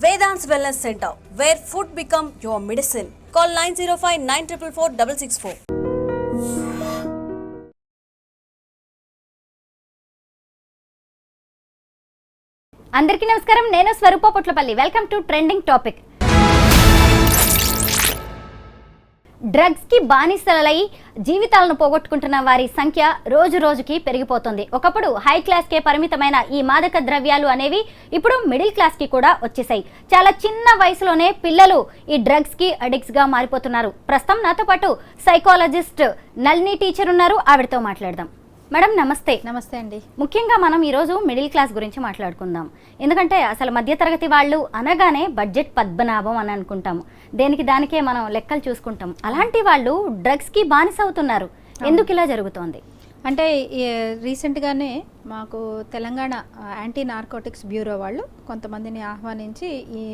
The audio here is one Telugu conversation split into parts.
Vedant's Wellness Center, where food become your medicine. Call 905 944 664. అందరికీ నమస్కారం నేను Swaroopa Potlapalli welcome to trending topic డ్రగ్స్కి బానిసలై జీవితాలను పోగొట్టుకుంటున్న వారి సంఖ్య రోజు రోజుకి పెరిగిపోతుంది. ఒకప్పుడు హై క్లాస్ కే పరిమితమైన ఈ మాదక ద్రవ్యాలు అనేవి ఇప్పుడు మిడిల్ క్లాస్కి కూడా వచ్చేసాయి చాలా చిన్న వయసులోనే పిల్లలు ఈ డ్రగ్స్కి అడిక్ట్స్గా మారిపోతున్నారు. ప్రస్తుతం నాతో పాటు సైకాలజిస్ట్ నల్ని టీచర్ ఉన్నారు. ఆవిడతో మాట్లాడదాం. మేడం నమస్తే. నమస్తే అండి. ముఖ్యంగా మనం ఈరోజు మిడిల్ క్లాస్ గురించి మాట్లాడుకుందాం. ఎందుకంటే అసలు మధ్యతరగతి వాళ్ళు అనగానే బడ్జెట్ పద్మనాభం అని అనుకుంటాము దేనికి దానికే మనం లెక్కలు చూసుకుంటాం. అలాంటి వాళ్ళు డ్రగ్స్కి బానిస అవుతున్నారు ఎందుకు ఇలా జరుగుతోంది? అంటే రీసెంట్గానే మాకు తెలంగాణ యాంటీ నార్కోటిక్స్ బ్యూరో వాళ్ళు కొంతమందిని ఆహ్వానించి ఈ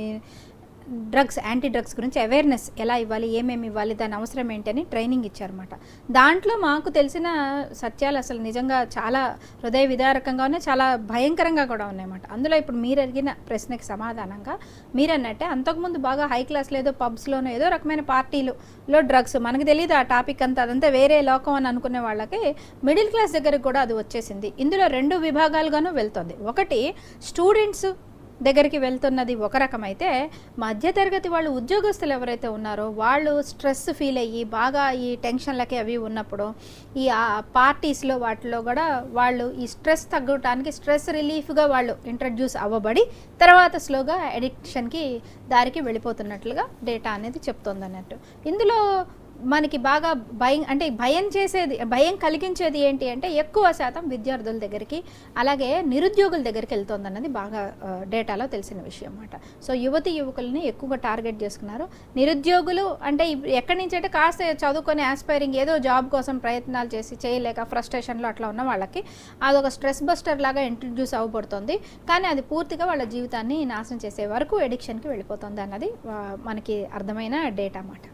డ్రగ్స్ యాంటీ డ్రగ్స్ గురించి అవేర్నెస్ ఎలా ఇవ్వాలి ఏమేమి ఇవ్వాలి దాని అవసరం ఏంటి అని ట్రైనింగ్ ఇచ్చారన్నమాట. దాంట్లో మాకు తెలిసిన సత్యాలు అసలు నిజంగా చాలా హృదయ విదారకంగా ఉన్నాయి చాలా భయంకరంగా కూడా ఉన్నాయన్నమాట. అందులో ఇప్పుడు మీరు అడిగిన ప్రశ్నకి సమాధానంగా మీరు అన్నట్టే అంతకుముందు బాగా హై క్లాస్లో ఏదో పబ్స్లోనో ఏదో రకమైన పార్టీలులో డ్రగ్స్ మనకు తెలియదు ఆ టాపిక్ అంతా అదంతా వేరే లోకం అని అనుకునే వాళ్ళకి మిడిల్ క్లాస్ దగ్గరికి కూడా అది వచ్చేసింది. ఇందులో రెండు విభాగాలుగాను వెళ్తుంది. ఒకటి స్టూడెంట్స్ దగ్గరికి వెళ్తున్నది ఒక రకమైతే మధ్యతరగతి వాళ్ళు ఉద్యోగస్తులు ఎవరైతే ఉన్నారో వాళ్ళు స్ట్రెస్ ఫీల్ అయ్యి బాగా ఈ టెన్షన్లకి అవి ఉన్నప్పుడు ఈ పార్టీస్లో వాటిలో కూడా వాళ్ళు ఈ స్ట్రెస్ తగ్గటానికి స్ట్రెస్ రిలీఫ్గా వాళ్ళు ఇంట్రడ్యూస్ అవ్వబడి తర్వాత స్లోగా ఎడిక్షన్కి దారికి వెళ్ళిపోతున్నట్లుగా డేటా అనేది చెప్తుంది అన్నట్టు ఇందులో మనకి బాగా భయం అంటే భయం చేసేది భయం కలిగించేది ఏంటి అంటే ఎక్కువ శాతం విద్యార్థుల దగ్గరికి అలాగే నిరుద్యోగుల దగ్గరికి వెళ్తుంది అన్నది బాగా డేటాలో తెలిసిన విషయం అన్నమాట. సో యువతి యువకుల్ని ఎక్కువగా టార్గెట్ చేసుకున్నారు. నిరుద్యోగులు అంటే ఎక్కడి నుంచి అంటే కాస్త చదువుకొని ఆస్పైరింగ్ ఏదో జాబ్ కోసం ప్రయత్నాలు చేసి చేయలేక ఫ్రస్ట్రేషన్లో అట్లా ఉన్న వాళ్ళకి అదొక స్ట్రెస్ బస్టర్ లాగా ఇంట్రడ్యూస్ అవ్వబడుతుంది. కానీ అది పూర్తిగా వాళ్ళ జీవితాన్ని నాశనం చేసే వరకు ఎడిక్షన్కి వెళ్ళిపోతుంది అన్నది మనకి అర్థమైన డేటా అన్నమాట.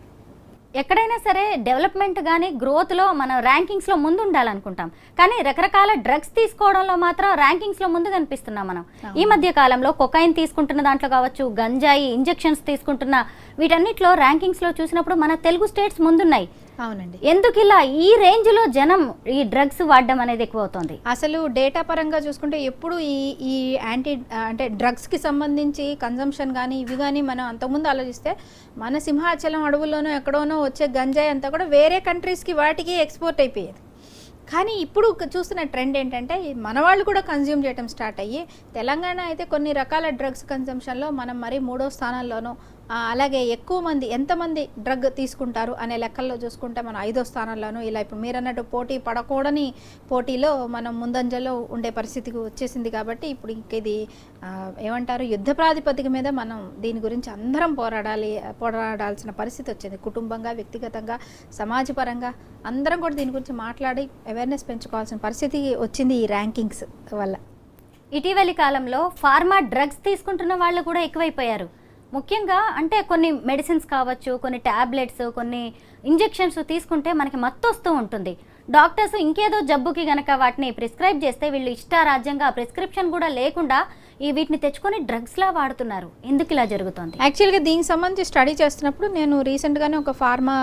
ఎక్కడైనా సరే డెవలప్మెంట్ కానీ గ్రోత్లో మనం ర్యాంకింగ్స్లో ముందు ఉండాలనుకుంటాం కానీ రకరకాల డ్రగ్స్ తీసుకోవడంలో మాత్రం ర్యాంకింగ్స్లో ముందు కనిపిస్తున్నాం మనం. ఈ మధ్య కాలంలో కొకైన్ తీసుకుంటున్న దాంట్లో కావచ్చు గంజాయి ఇంజెక్షన్స్ తీసుకుంటున్న వీటన్నిటిలో ర్యాంకింగ్స్లో చూసినప్పుడు మన తెలుగు స్టేట్స్ ముందున్నాయి. అవునండి. ఎందుకు ఇలా ఈ రేంజ్లో జనం ఈ డ్రగ్స్ వాడడం అనేది ఎక్కువ అవుతుంది అసలు డేటా పరంగా చూసుకుంటే ఎప్పుడు ఈ ఈ యాంటీ అంటే డ్రగ్స్కి సంబంధించి కన్జంప్షన్ కానీ ఇవి కానీ మనం అంతకుముందు ఆలోచిస్తే మన సింహాచలం అడవుల్లోనో ఎక్కడోనో వచ్చే గంజాయి అంతా కూడా వేరే కంట్రీస్కి వాటికి ఎక్స్పోర్ట్ అయిపోయేది. కానీ ఇప్పుడు క- చూస్తున్న ట్రెండ్ ఏంటంటే మన వాళ్ళు కూడా కన్జ్యూమ్ చేయడం స్టార్ట్ అయ్యి తెలంగాణ అయితే కొన్ని రకాల డ్రగ్స్ కన్జంప్షన్లో మనం మరి మూడో స్థానాల్లోనూ అలాగే ఎక్కువ మంది ఎంతమంది డ్రగ్ తీసుకుంటారు అనే లెక్కల్లో చూసుకుంటే మనం ఐదో స్థానాల్లోనూ ఇలా ఇప్పుడు మీరు అన్నట్టు పోటీ పడకూడని పోటీలో మనం ముందంజలో ఉండే పరిస్థితికి వచ్చేసింది కాబట్టి ఇప్పుడు ఇంక ఇది ఏమంటారు యుద్ధ ప్రాతిపదిక మీద మనం దీని గురించి అందరం పోరాడాలి పోరాడాల్సిన పరిస్థితి వచ్చింది. కుటుంబంగా వ్యక్తిగతంగా సమాజపరంగా అందరం కూడా దీని గురించి మాట్లాడి అవేర్నెస్ పెంచుకోవాల్సిన పరిస్థితి వచ్చింది ఈ ర్యాంకింగ్స్ వల్ల. ఇటీవలి కాలంలో ఫార్మా డ్రగ్స్ తీసుకుంటున్న వాళ్ళు కూడా ఎక్కువైపోయారు. ముఖ్యంగా అంటే కొన్ని మెడిసిన్స్ కావచ్చు కొన్ని టాబ్లెట్స్ కొన్ని ఇంజెక్షన్స్ తీసుకుంటే మనకి మత్తు వస్తూ ఉంటుంది. డాక్టర్స్ ఇంకేదో జబ్బుకి గనక వాటిని ప్రిస్క్రైబ్ చేస్తే వీళ్ళు ఇష్టారాజ్యంగా ప్రిస్క్రిప్షన్ కూడా లేకుండా ఈ వీటిని తెచ్చుకొని డ్రగ్స్లా వాడుతున్నారు. ఎందుకు ఇలా జరుగుతుంది? యాక్చువల్గా దీనికి సంబంధించి స్టడీ చేస్తున్నప్పుడు నేను రీసెంట్గానే ఒక ఫార్మా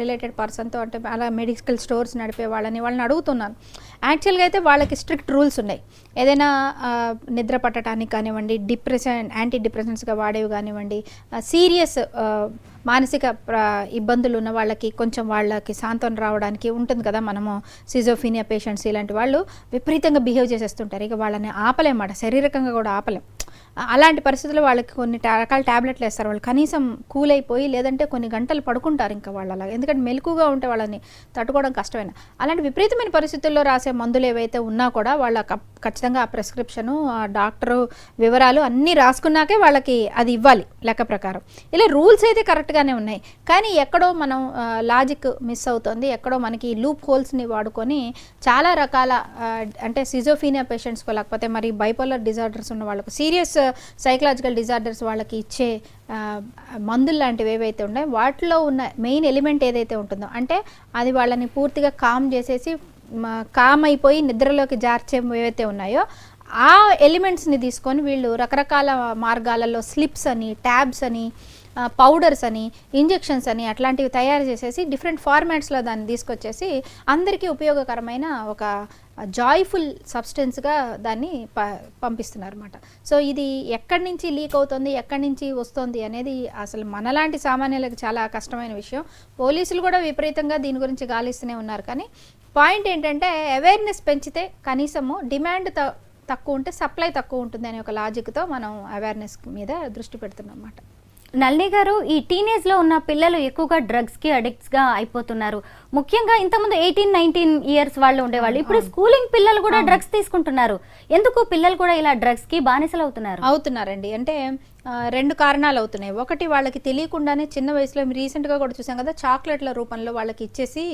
రిలేటెడ్ పర్సన్తో అంటే అలా మెడికల్ స్టోర్స్ నడిపే వాళ్ళని వాళ్ళని అడుగుతున్నాను. యాక్చువల్గా అయితే వాళ్ళకి స్ట్రిక్ట్ రూల్స్ ఉన్నాయి. ఏదైనా నిద్ర పట్టడానికి కానివ్వండి డిప్రెషన్ యాంటీ డిప్రెషన్స్గా వాడేవి కానివ్వండి సీరియస్ మానసిక ఇబ్బందులు ఉన్న వాళ్ళకి కొంచెం వాళ్ళకి సాంత్వన రావడానికి ఉంటుంది కదా మనము సిజోఫీనియా పేషెంట్స్ ఇలాంటి వాళ్ళు. విపరీతంగా బిహేవ్ చేసేస్తుంటారు. ఇక వాళ్ళని ఆపలేమాట శారీరకంగా కూడా ఆపలేం. అలాంటి పరిస్థితుల్లో వాళ్ళకి కొన్ని రకాల ట్యాబ్లెట్లు వేస్తారు. వాళ్ళు కనీసం కూల్ అయిపోయి లేదంటే కొన్ని గంటలు పడుకుంటారు ఇంకా వాళ్ళు అలా ఎందుకంటే మెలకుగా ఉంటే వాళ్ళని తట్టుకోవడం కష్టమైన? అలాంటి విపరీతమైన పరిస్థితుల్లో రాసే మందులు ఏవైతే ఉన్నా కూడా వాళ్ళ కప్- ఖచ్చితంగా ఆ ప్రిస్క్రిప్షను ఆ డాక్టరు వివరాలు అన్నీ రాసుకున్నాకే వాళ్ళకి అది ఇవ్వాలి లెక్క ప్రకారం. ఇలా రూల్స్ అయితే కరెక్ట్గానే ఉన్నాయి. కానీ ఎక్కడో మనం లాజిక్ మిస్ అవుతుంది. ఎక్కడో మనకి లూప్ హోల్స్ని వాడుకొని చాలా రకాల అంటే సిజోఫీనియా పేషెంట్స్కో లేకపోతే మరి బైపోలర్ డిజార్డర్స్ ఉన్న వాళ్ళకు సీరియస్ సైకలాజికల్ డిజార్డర్స్ వాళ్ళకి ఇచ్చే మందులు లాంటివి ఏవైతే ఉన్నాయో వాటిలో ఉన్న మెయిన్ ఎలిమెంట్ ఏదైతే ఉంటుందో అంటే అది వాళ్ళని పూర్తిగా కామ్ చేసేసి కామ్ అయిపోయి నిద్రలోకి జార్చే ఏవైతే ఉన్నాయో ఆ ఎలిమెంట్స్ని తీసుకొని వీళ్ళు రకరకాల మార్గాలలో స్లిప్స్ అని ట్యాబ్స్ అని పౌడర్స్ అని ఇంజెక్షన్స్ అని అట్లాంటివి తయారు చేసేసి డిఫరెంట్ ఫార్మాట్స్లో దాన్ని తీసుకొచ్చేసి అందరికీ ఉపయోగకరమైన ఒక జాయ్ఫుల్ సబ్స్టెన్స్గా దాన్ని ప పంపిస్తున్నారు అనమాట సో ఇది ఎక్కడి నుంచి లీక్ అవుతుంది ఎక్కడి నుంచి వస్తుంది అనేది అసలు మనలాంటి సామాన్యులకు చాలా కష్టమైన విషయం. పోలీసులు కూడా విపరీతంగా దీని గురించి గాలిస్తూనే ఉన్నారు. కానీ పాయింట్ ఏంటంటే అవేర్నెస్ పెంచితే కనీసము డిమాండ్ త తక్కువ ఉంటే సప్లై తక్కువ ఉంటుంది అనే ఒక లాజిక్తో మనం అవేర్నెస్ మీద దృష్టి పెడుతున్నాం అన్నమాట నళిని గారు ఈ టీనేజ్లో ఉన్న పిల్లలు ఎక్కువగా డ్రగ్స్కి అడిక్ట్స్గా అయిపోతున్నారు. ముఖ్యంగా ఇంతకుముందు ఎయిటీన్ నైన్టీన్ ఇయర్స్ వాళ్ళు ఉండేవాళ్ళు. ఇప్పుడు స్కూలింగ్ పిల్లలు కూడా డ్రగ్స్ తీసుకుంటున్నారు. ఎందుకు పిల్లలు కూడా ఇలా డ్రగ్స్కి బానిసలు అవుతున్నారు అవుతున్నారండి. అంటే రెండు కారణాలు అవుతున్నాయి. ఒకటి వాళ్ళకి తెలియకుండానే చిన్న వయసులో రీసెంట్గా కూడా చూసాం కదా చాక్లెట్ల రూపంలో వాళ్ళకి ఇచ్చేసి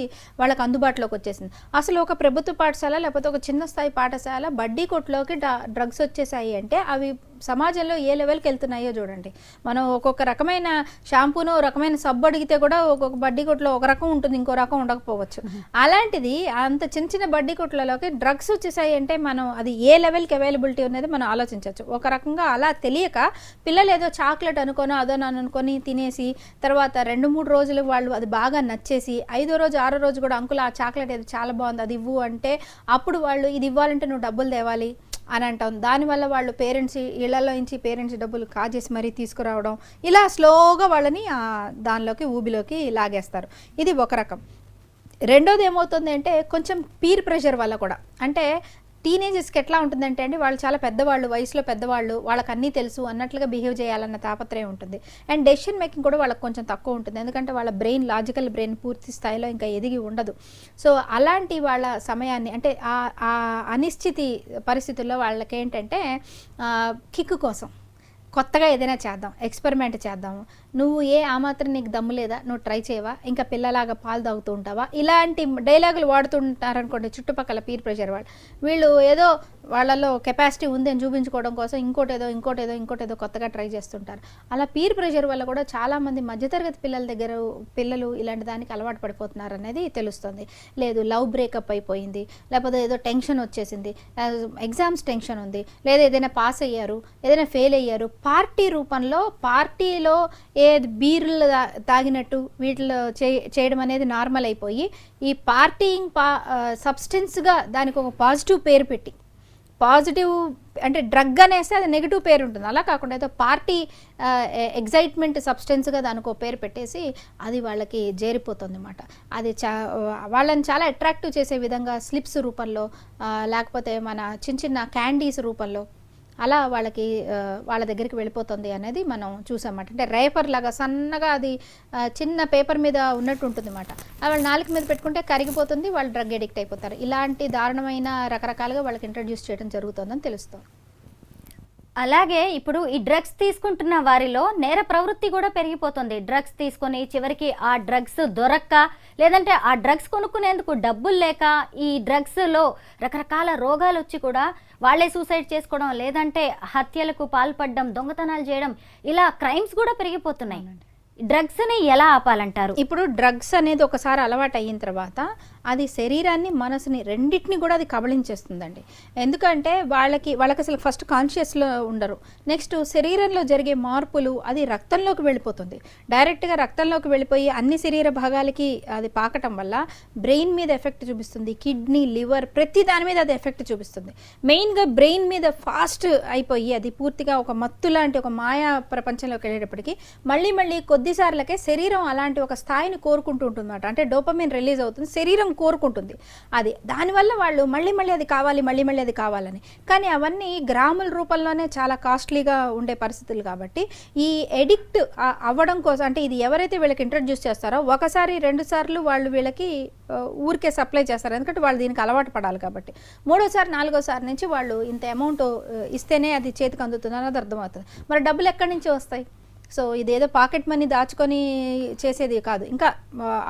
వాళ్ళకి అందుబాటులోకి వచ్చేసింది. అసలు ఒక ప్రభుత్వ పాఠశాల లేకపోతే ఒక చిన్న స్థాయి పాఠశాల బడ్డీ కొట్లోకి డ్రగ్స్ వచ్చేసాయి అంటే అవి సమాజంలో ఏ లెవెల్కి వెళ్తున్నాయో చూడండి. మనం ఒక్కొక్క రకమైన షాంపూను రకమైన సబ్బు అడిగితే కూడా ఒక్కొక్క బడ్డీ కొట్లో ఒక రకం ఉంటుంది ఇంకో రకం ఉండకపోవచ్చు. అలాంటిది అంత చిన్న చిన్న బడ్డీ కొట్లలోకి డ్రగ్స్ వచ్చేసాయి అంటే మనం అది ఏ లెవెల్కి అవైలబిలిటీ ఉన్నది మనం ఆలోచించవచ్చు. ఒక రకంగా అలా తెలియక పిల్లలు ఏదో చాక్లెట్ అనుకోనో అదో నన్ను అనుకొని తినేసి తర్వాత రెండు మూడు రోజులు వాళ్ళు అది బాగా నచ్చేసి ఐదో రోజు ఆరో రోజు కూడా అంకుల్ ఆ చాక్లెట్ ఏదో చాలా బాగుంది అది ఇవ్వు అంటే అప్పుడు వాళ్ళు ఇది ఇవ్వాలంటే నువ్వు డబ్బులు తేవాలి అని అంటాం. దానివల్ల వాళ్ళు పేరెంట్స్ ఇళ్ళలో నుంచి పేరెంట్స్ డబ్బులు కాజేసి మరీ తీసుకురావడం ఇలా స్లోగా వాళ్ళని ఆ దానిలోకి ఊబిలోకి లాగేస్తారు. ఇది ఒక రకం. రెండోది ఏమవుతుంది అంటే కొంచెం పీర్ ప్రెషర్ వల్ల కూడా. అంటే టీనేజర్స్కి ఎట్లా ఉంటుందంటే అండి వాళ్ళు చాలా పెద్దవాళ్ళు వయసులో పెద్దవాళ్ళు వాళ్ళకి అన్నీ తెలుసు అన్నట్లుగా బిహేవ్ చేయాలన్న తాపత్రయం ఉంటుంది. అండ్ డెసిషన్ మేకింగ్ కూడా వాళ్ళకి కొంచెం తక్కువ ఉంటుంది. ఎందుకంటే వాళ్ళ బ్రెయిన్ లాజికల్ బ్రెయిన్ పూర్తి స్థాయిలో ఇంకా ఎదిగి ఉండదు. సో అలాంటి వాళ్ళ సమయాన్ని అంటే ఆ ఆ అనిశ్చితి పరిస్థితుల్లో వాళ్ళకి ఏంటంటే కిక్ కోసం. కొత్తగా ఏదైనా చేద్దాం ఎక్స్పెరిమెంట్ చేద్దాము. నువ్వు ఏ ఆ మాత్రం నీకు దమ్ము లేదా? నువ్వు ట్రై చేయవా? ఇంకా పిల్లలాగా పాలు తాగుతూ ఉంటావా? ఇలాంటి డైలాగులు వాడుతుంటారనుకోండి చుట్టుపక్కల పీర్ ప్రెషర్ వాళ్ళు. వీళ్ళు ఏదో వాళ్ళలో కెపాసిటీ ఉంది అని చూపించుకోవడం కోసం ఇంకోటి ఏదో ఇంకోటి ఏదో ఇంకోటి ఏదో కొత్తగా ట్రై చేస్తుంటారు. అలా పీర్ ప్రెషర్ వల్ల కూడా చాలామంది మధ్యతరగతి పిల్లల దగ్గర పిల్లలు ఇలాంటి దానికి అలవాటు పడిపోతున్నారు అనేది తెలుస్తుంది. లేదు లవ్ బ్రేకప్ అయిపోయింది లేకపోతే ఏదో టెన్షన్ వచ్చేసింది ఎగ్జామ్స్ టెన్షన్ ఉంది లేదా ఏదైనా పాస్ అయ్యారు ఏదైనా ఫెయిల్ అయ్యారు పార్టీ రూపంలో పార్టీలో ఏ బీర్లు తాగినట్టు వీటిలో చే చేయడం అనేది నార్మల్ అయిపోయి ఈ పార్టీయింగ్ పా సబ్స్టెన్స్గా దానికి ఒక పాజిటివ్ పేరు పెట్టి పాజిటివ్ అంటే డ్రగ్ అనేస్తే అది నెగిటివ్ పేరు ఉంటుంది. అలా కాకుండా ఏదో పార్టీ ఎగ్జైట్మెంట్ సబ్స్టెన్స్గా దానికి ఒక పేరు పెట్టేసి అది వాళ్ళకి చేరిపోతుంది అనమాట అది చా వాళ్ళని చాలా అట్రాక్టివ్ చేసే విధంగా స్లిప్స్ రూపంలో లేకపోతే మన చిన్న చిన్న క్యాండీస్ రూపంలో అలా వాళ్ళకి వాళ్ళ దగ్గరికి వెళ్ళిపోతుంది అనేది మనం చూసామాట అంటే రేపర్ లాగా సన్నగా అది చిన్న పేపర్ మీద ఉన్నట్టు ఉంటుంది అనమాట వాళ్ళు నాలుక మీద పెట్టుకుంటే కరిగిపోతుంది వాళ్ళు డ్రగ్ ఎడిక్ట్ అయిపోతారు. ఇలాంటి దారుణమైన రకరకాలుగా వాళ్ళకి ఇంట్రడ్యూస్ చేయడం జరుగుతుందని తెలుస్తుంది. అలాగే ఇప్పుడు ఈ డ్రగ్స్ తీసుకుంటున్న వారిలో నేర ప్రవృత్తి కూడా పెరిగిపోతుంది. డ్రగ్స్ తీసుకొని చివరికి ఆ డ్రగ్స్ దొరక్క లేదంటే ఆ డ్రగ్స్ కొనుక్కునేందుకు డబ్బులు లేక ఈ డ్రగ్స్లో రకరకాల రోగాలు వచ్చి కూడా వాళ్ళే సూసైడ్ చేసుకోవడం లేదంటే హత్యలకు పాల్పడడం దొంగతనాలు చేయడం ఇలా క్రైమ్స్ కూడా పెరిగిపోతున్నాయి. డ్రగ్స్ని ఎలా ఆపాలంటారు? ఇప్పుడు డ్రగ్స్ అనేది ఒకసారి అలవాటు అయిన తర్వాత అది శరీరాన్ని మనసుని రెండింటిని కూడా అది కబళించేస్తుందండి. ఎందుకంటే వాళ్ళకి వాళ్ళకి అసలు ఫస్ట్ కాన్షియస్లో ఉండరు. నెక్స్ట్ శరీరంలో జరిగే మార్పులు అది రక్తంలోకి వెళ్ళిపోతుంది. డైరెక్ట్గా రక్తంలోకి వెళ్ళిపోయి అన్ని శరీర భాగాలకి అది పాకటం వల్ల బ్రెయిన్ మీద ఎఫెక్ట్ చూపిస్తుంది. కిడ్నీ లివర్ ప్రతి దాని మీద అది ఎఫెక్ట్ చూపిస్తుంది. మెయిన్గా బ్రెయిన్ మీద ఫాస్ట్ అయిపోయి అది పూర్తిగా ఒక మత్తు లాంటి ఒక మాయా ప్రపంచంలోకి వెళ్ళేటప్పటికి మళ్ళీ మళ్ళీ కొన్నిసార్లకే శరీరం అలాంటి ఒక స్థాయిని కోరుకుంటూ ఉంటుందన్నమాట. అంటే డోపమిన్ రిలీజ్ అవుతుంది శరీరం కోరుకుంటుంది. అది దానివల్ల వాళ్ళు మళ్ళీ మళ్ళీ అది కావాలి మళ్ళీ మళ్ళీ అది కావాలని. కానీ అవన్నీ గ్రాముల రూపంలోనే చాలా కాస్ట్లీగా ఉండే పరిస్థితులు కాబట్టి ఈ ఎడిక్ట్ అవ్వడం కోసం అంటే ఇది ఎవరైతే వీళ్ళకి ఇంట్రడ్యూస్ చేస్తారో ఒకసారి రెండు సార్లు వాళ్ళు వీళ్ళకి ఊరికే సప్లై చేస్తారు. ఎందుకంటే వాళ్ళు దీనికి అలవాటు పడాలి కాబట్టి. మూడోసారి నాలుగోసారి నుంచి వాళ్ళు ఇంత అమౌంట్ ఇస్తేనే అది చేతికి అందుతుంది అన్నది అర్థమవుతుంది. మరి డబ్బులు ఎక్కడి నుంచి వస్తాయి? సో ఇదేదో పాకెట్ మనీ దాచుకొని చేసేది కాదు. ఇంకా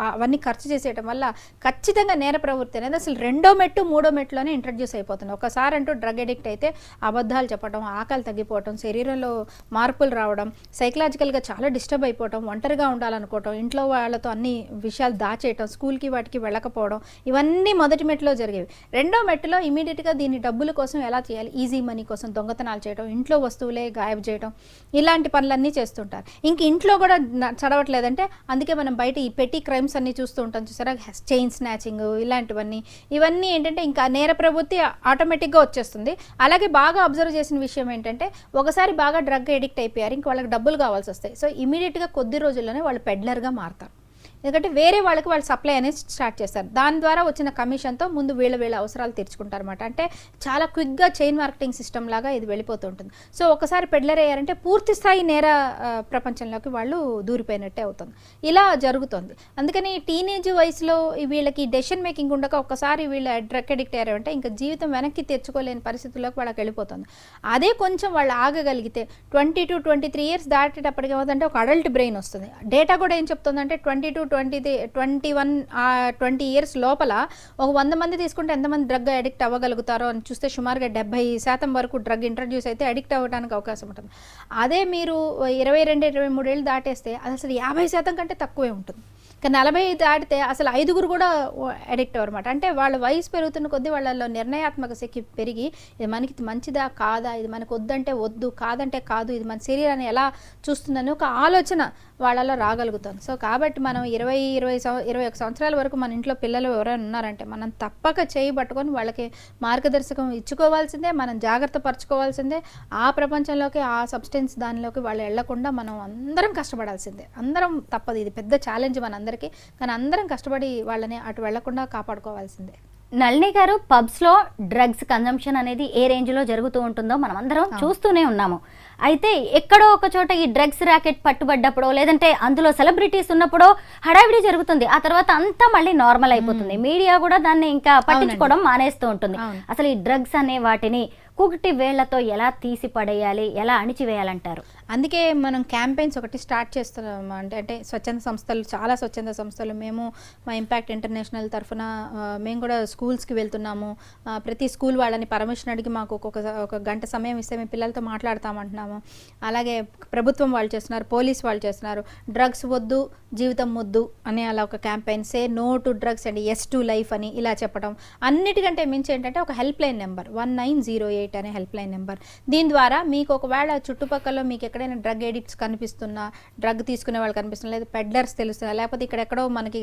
అవన్నీ ఖర్చు చేసేయటం వల్ల ఖచ్చితంగా నేర ప్రవృత్తి అనేది అసలు రెండో మెట్టు మూడో మెట్టులోనే ఇంట్రడ్యూస్ అయిపోతుంది. ఒకసారి అంటూ డ్రగ్ ఎడిక్ట్ అయితే అబద్ధాలు చెప్పడం ఆకలి తగ్గిపోవటం శరీరంలో మార్పులు రావడం సైకలాజికల్గా చాలా డిస్టర్బ్ అయిపోవటం ఒంటరిగా ఉండాలనుకోవటం ఇంట్లో వాళ్ళతో అన్ని విషయాలు దాచేయటం స్కూల్కి వాటికి వెళ్ళకపోవడం ఇవన్నీ మొదటి మెట్టులో జరిగేవి. రెండో మెట్టులో ఇమీడియట్గా దీన్ని డబ్బుల కోసం ఎలా చేయాలి? ఈజీ మనీ కోసం దొంగతనాలు చేయడం ఇంట్లో వస్తువులే గాయబ్ చేయడం ఇలాంటి పనులన్నీ చేస్తుంటాం. ఉంటారు ఇంక ఇంట్లో కూడా చదవట్లేదంటే అందుకే మనం బయట ఈ పెట్టి క్రైమ్స్ అన్ని చూస్తూ ఉంటాం చూసారా? చైన్ స్నాచింగ్ ఇలాంటివన్నీ. ఇవన్నీ ఏంటంటే ఇంకా నేర ప్రవృత్తి ఆటోమేటిక్గా వచ్చేస్తుంది. అలాగే బాగా అబ్జర్వ్ చేసిన విషయం ఏంటంటే ఒకసారి బాగా డ్రగ్ ఎడిక్ట్ అయిపోయారు. ఇంక వాళ్ళకి డబ్బులు కావాల్సి వస్తాయి. సో ఇమీడియట్గా కొద్ది రోజుల్లోనే వాళ్ళు పెడ్లర్గా మారుతారు. ఎందుకంటే వేరే వాళ్ళకి వాళ్ళు సప్లై అనేది స్టార్ట్ చేస్తారు. దాని ద్వారా వచ్చిన కమిషన్తో ముందు వీళ్ళ వీళ్ళ అవసరాలు తీర్చుకుంటారు అనమాట అంటే చాలా క్విక్గా చైన్ మార్కెటింగ్ సిస్టమ్ లాగా ఇది వెళ్ళిపోతూ ఉంటుంది. సో ఒకసారి పెడ్లర్ అయ్యారంటే పూర్తి స్థాయి నేర ప్రపంచంలోకి వాళ్ళు దూరిపోయినట్టే అవుతుంది. ఇలా జరుగుతుంది. అందుకని టీనేజ్ వయసులో వీళ్ళకి డెసిషన్ మేకింగ్ ఉండక ఒకసారి వీళ్ళ డ్రగ్ అడిక్ట్ అయ్యారంటే ఇంకా జీవితం వెనక్కి తెచ్చుకోలేని పరిస్థితుల్లోకి వాళ్ళకి వెళ్ళిపోతుంది. అదే కొంచెం వాళ్ళు ఆగగలిగితే twenty two twenty three years దాటేటప్పటికి ఏమవుతుందంటే ఒక అడల్ట్ బ్రెయిన్ వస్తుంది. డేటా కూడా ఏం చెప్తుందంటే twenty two twenty twenty one twenty years లోపల ఒక వంద మంది తీసుకుంటే ఎంతమంది డ్రగ్ అడిక్ట్ అవ్వగలుగుతారో అని చూస్తే సుమారుగా డెబ్బై శాతం వరకు డ్రగ్ ఇంట్రడ్యూస్ అయితే అడిక్ట్ అవ్వడానికి అవకాశం ఉంటుంది. అదే మీరు ఇరవై రెండు ఇరవై మూడేళ్ళు దాటేస్తే అది అసలు యాభై శాతం కంటే తక్కువే ఉంటుంది. కానీ నలభై దాటితే అసలు ఐదుగురు కూడా అడిక్ట్ అవ్వరమాట అంటే వాళ్ళ వయసు పెరుగుతున్న కొద్దీ వాళ్ళలో నిర్ణయాత్మక శక్తి పెరిగి ఇది మనకి మంచిదా కాదా ఇది మనకు వద్దంటే వద్దు కాదంటే కాదు ఇది మన శరీరాన్ని ఎలా చూస్తుందని ఒక ఆలోచన వాళ్ళలో రాగలుగుతాం. సో కాబట్టి మనం ఇరవై ఇరవై సంవ ఇరవై ఒక సంవత్సరాల వరకు మన ఇంట్లో పిల్లలు ఎవరైనా ఉన్నారంటే మనం తప్పక చేయి పట్టుకొని వాళ్ళకి మార్గదర్శకం ఇచ్చుకోవాల్సిందే మనం జాగ్రత్త పరచుకోవాల్సిందే. ఆ ప్రపంచంలోకి ఆ సబ్స్టెన్స్ దానిలోకి వాళ్ళు వెళ్ళకుండా మనం అందరం కష్టపడాల్సిందే. అందరం తప్పదు. ఇది పెద్ద ఛాలెంజ్ మనందరికీ. కానీ అందరం కష్టపడి వాళ్ళని అటు వెళ్ళకుండా కాపాడుకోవాల్సిందే. నళిని గారు పబ్స్లో డ్రగ్స్ కన్జంప్షన్ అనేది ఏ రేంజ్లో జరుగుతూ ఉంటుందో మనం అందరం చూస్తూనే ఉన్నాము. అయితే ఎక్కడో ఒక చోట ఈ డ్రగ్స్ ర్యాకెట్ పట్టుబడ్డప్పుడో లేదంటే అందులో సెలబ్రిటీస్ ఉన్నప్పుడో హడావిడి జరుగుతుంది. ఆ తర్వాత అంతా మళ్ళీ నార్మల్ అయిపోతుంది. మీడియా కూడా దాన్ని ఇంకా పట్టించుకోవడం మానేస్తూ ఉంటుంది. అసలు ఈ డ్రగ్స్ అనే వాటిని కుకటి వేళ్ళతో ఎలా తీసి పడేయాలి ఎలా అణిచివేయాలంటారు? అందుకే మనం క్యాంపెయిన్స్ ఒకటి స్టార్ట్ చేస్తున్నాం. అంటే అంటే స్వచ్ఛంద సంస్థలు చాలా స్వచ్ఛంద సంస్థలు. మేము మా ఇంపాక్ట్ ఇంటర్నేషనల్ తరఫున మేము కూడా స్కూల్స్కి వెళ్తున్నాము. ప్రతి స్కూల్ వాళ్ళని పర్మిషన్ అడిగి మాకు ఒక్కొక్క ఒక గంట సమయం ఇస్తే మేము పిల్లలతో మాట్లాడతామంటున్నాము అలాగే ప్రభుత్వం వాళ్ళు చేస్తున్నారు పోలీస్ వాళ్ళు చేస్తున్నారు. డ్రగ్స్ వద్దు జీవితం వద్దు అనే అలా ఒక campaign. Say no to drugs and yes to life అని ఇలా చెప్పడం అన్నిటికంటే మించి ఏంటంటే ఒక help line number one nine zero eight అనే హెల్ప్ లైన్ నెంబర్. దీని ద్వారా మీకు ఒకవేళ చుట్టుపక్కల మీకు ఎక్కడ ఎక్కడైనా డ్రగ్ ఎడిక్ట్స్ కనిపిస్తున్నా డ్రగ్ తీసుకునే వాళ్ళు కనిపిస్తున్నా లేదా పెడ్లర్స్ తెలుస్తున్నా లేకపోతే ఇక్కడెక్కడో మనకి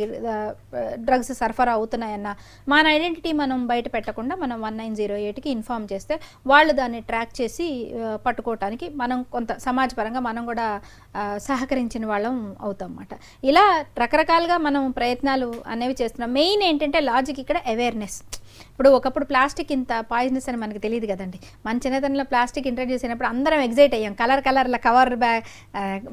డ్రగ్స్ సరఫరా అవుతున్నాయన్న మన ఐడెంటిటీ మనం బయట పెట్టకుండా మనం వన్ నైన్ జీరో ఎయిట్కి ఇన్ఫామ్ చేస్తే వాళ్ళు దాన్ని ట్రాక్ చేసి పట్టుకోవటానికి మనం కొంత సమాజపరంగా మనం కూడా సహకరించిన వాళ్ళం అవుతాం అన్నమాట ఇలా రకరకాలుగా మనం ప్రయత్నాలు అనేవి చేస్తున్నాం. మెయిన్ ఏంటంటే లాజిక్ ఇక్కడ అవేర్నెస్. ఇప్పుడు ఒకప్పుడు ప్లాస్టిక్ ఇంత పాయిజనస్ అని మనకి తెలియదు కదండి. మన చిన్నతనంలో ప్లాస్టిక్ ఇంట్రడ్యూస్ అయినప్పుడు అందరం ఎగ్జైట్ అయ్యాం. కలర్ కలర్ల కవర్ బ్యాగ్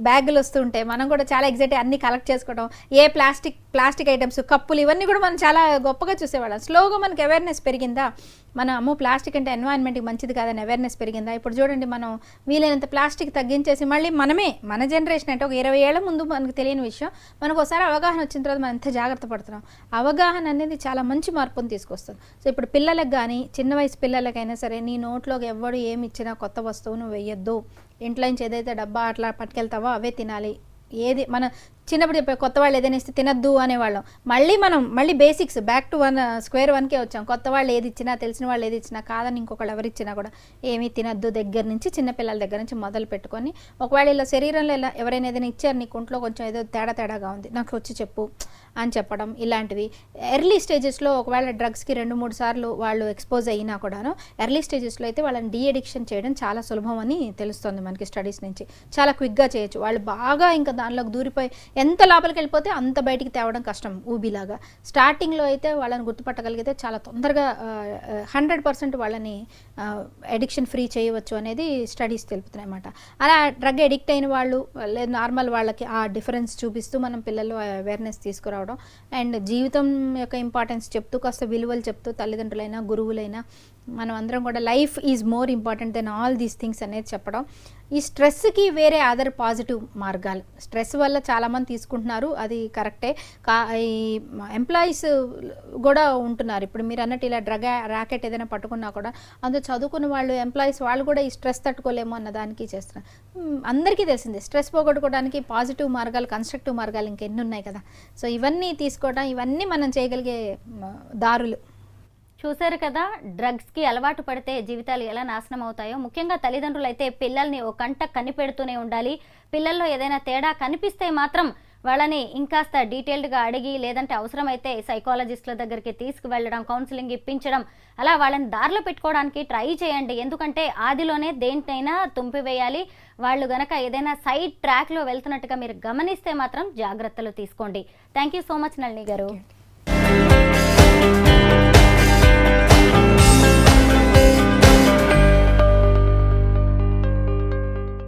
బ్యాగులు వస్తుంటే మనం కూడా చాలా ఎగ్జైట్ అన్ని కలెక్ట్ చేసుకోవడం ఏ ప్లాస్టిక్ ప్లాస్టిక్ ఐటమ్స్ కప్పులు ఇవన్నీ కూడా మనం చాలా గొప్పగా చూసేవాళ్ళం. స్లోగా మనకి అవేర్నెస్ పెరిగిందా? మన అమ్మో ప్లాస్టిక్ అంటే ఎన్వైరన్మెంట్కి మంచిది కాదని అవేర్నెస్ పెరిగిందా? ఇప్పుడు చూడండి మనం వీలైనంత ప్లాస్టిక్ తగ్గించేసి మళ్ళీ మనమే మన జనరేషన్ అంటే ఒక ఇరవై ఏళ్ళ ముందు మనకు తెలియని విషయం మనకు ఒకసారి అవగాహన వచ్చిన తర్వాత మనం ఎంత జాగ్రత్త పడుతున్నాం. అవగాహన అనేది చాలా మంచి మార్పును తీసుకొస్తుంది. సో ఇప్పుడు పిల్లలకు కానీ చిన్న వయసు పిల్లలకైనా సరే నీ నోట్లోకి ఎవ్వడు ఏమి ఇచ్చినా కొత్త వస్తువును వేయొద్దు ఇంట్లో నుంచి ఏదైతే డబ్బా అట్లా పట్టుకెళ్తావో అవే తినాలి. ఏది మన చిన్నప్పుడు చెప్పే కొత్త వాళ్ళు ఏదైనా ఇస్తే తినద్దు అనేవాళ్ళం. మళ్ళీ మనం మళ్ళీ basics back to one square one K వచ్చాం. కొత్త వాళ్ళు ఏది ఇచ్చినా తెలిసిన వాళ్ళు ఏది ఇచ్చినా కాదని ఇంకొకళ్ళు ఎవరు ఇచ్చినా కూడా ఏమీ తినద్దు దగ్గర నుంచి చిన్నపిల్లల దగ్గర నుంచి మొదలు పెట్టుకొని ఒకవేళ ఇలా శరీరంలో ఇలా ఎవరైనా ఏదైనా ఇచ్చారు నీ కుంట్లో కొంచెం ఏదో తేడా తేడాగా ఉంది నాకు వచ్చి చెప్పు అని చెప్పడం ఇలాంటివి. ఎర్లీ స్టేజెస్లో ఒకవేళ డ్రగ్స్కి రెండు మూడు సార్లు వాళ్ళు ఎక్స్పోజ్ అయినా కూడాను ఎర్లీ స్టేజెస్లో అయితే వాళ్ళని డీఎడిక్షన్ చేయడం చాలా సులభం అని తెలుస్తుంది మనకి స్టడీస్ నుంచి. చాలా క్విక్గా చేయొచ్చు. వాళ్ళు బాగా ఇంకా దానిలోకి దూరిపోయి ఎంత లోపలికి వెళ్ళిపోతే అంత బయటికి తేవడం కష్టం ఊబిలాగా. స్టార్టింగ్లో అయితే వాళ్ళని గుర్తుపట్టగలిగితే చాలా తొందరగా హండ్రెడ్ పర్సెంట్ వాళ్ళని అడిక్షన్ ఫ్రీ చేయవచ్చు అనేది స్టడీస్ తెలుపుతున్నాయి అన్నమాట. అలా డ్రగ్ అడిక్ట్ అయిన వాళ్ళు లేదు నార్మల్ వాళ్ళకి ఆ డిఫరెన్స్ చూపిస్తూ మనం పిల్లల్లో అవేర్నెస్ తీసుకురావడం అండ్ జీవితం యొక్క ఇంపార్టెన్స్ చెప్తూ కాస్త విలువలు చెప్తూ తల్లిదండ్రులైనా గురువులైనా మనం అందరం కూడా life is more important then all these things అనేది చెప్పడం. ఈ స్ట్రెస్కి వేరే అదర్ పాజిటివ్ మార్గాలు. స్ట్రెస్ వల్ల చాలామంది తీసుకుంటున్నారు అది కరెక్టే కా ఈ ఎంప్లాయీస్ కూడా ఉంటున్నారు. ఇప్పుడు మీరు అన్నట్టు ఇలా డ్రగ్ ర్యాకెట్ ఏదైనా పట్టుకున్నా కూడా అందులో చదువుకున్న వాళ్ళు ఎంప్లాయీస్ వాళ్ళు కూడా ఈ స్ట్రెస్ తట్టుకోలేమో అన్న దానికి చేస్తున్నారు. అందరికీ తెలిసిందే స్ట్రెస్ పోగొట్టుకోవడానికి పాజిటివ్ మార్గాలు కన్స్ట్రక్టివ్ మార్గాలు ఇంకెన్ని ఉన్నాయి కదా. సో ఇవన్నీ తీసుకోవడం ఇవన్నీ మనం చేయగలిగే దారులు. చూశారు కదా డ్రగ్స్కి అలవాటు పడితే జీవితాలు ఎలా నాశనం అవుతాయో. ముఖ్యంగా తల్లిదండ్రులు అయితే పిల్లల్ని ఒక కంట కనిపెడుతూనే ఉండాలి. పిల్లల్లో ఏదైనా తేడా కనిపిస్తే మాత్రం వాళ్ళని ఇంకాస్త డీటెయిల్డ్గా అడిగి లేదంటే అవసరమైతే సైకాలజిస్టుల దగ్గరికి తీసుకువెళ్ళడం కౌన్సిలింగ్ ఇప్పించడం అలా వాళ్ళని దారిలో పెట్టుకోవడానికి ట్రై చేయండి. ఎందుకంటే ఆదిలోనే దేంటైనా తుంపివేయాలి. వాళ్ళు గనక ఏదైనా సైడ్ ట్రాక్లో వెళ్తున్నట్టుగా మీరు గమనిస్తే మాత్రం జాగ్రత్తలు తీసుకోండి. Thank you so much Nalini గారు.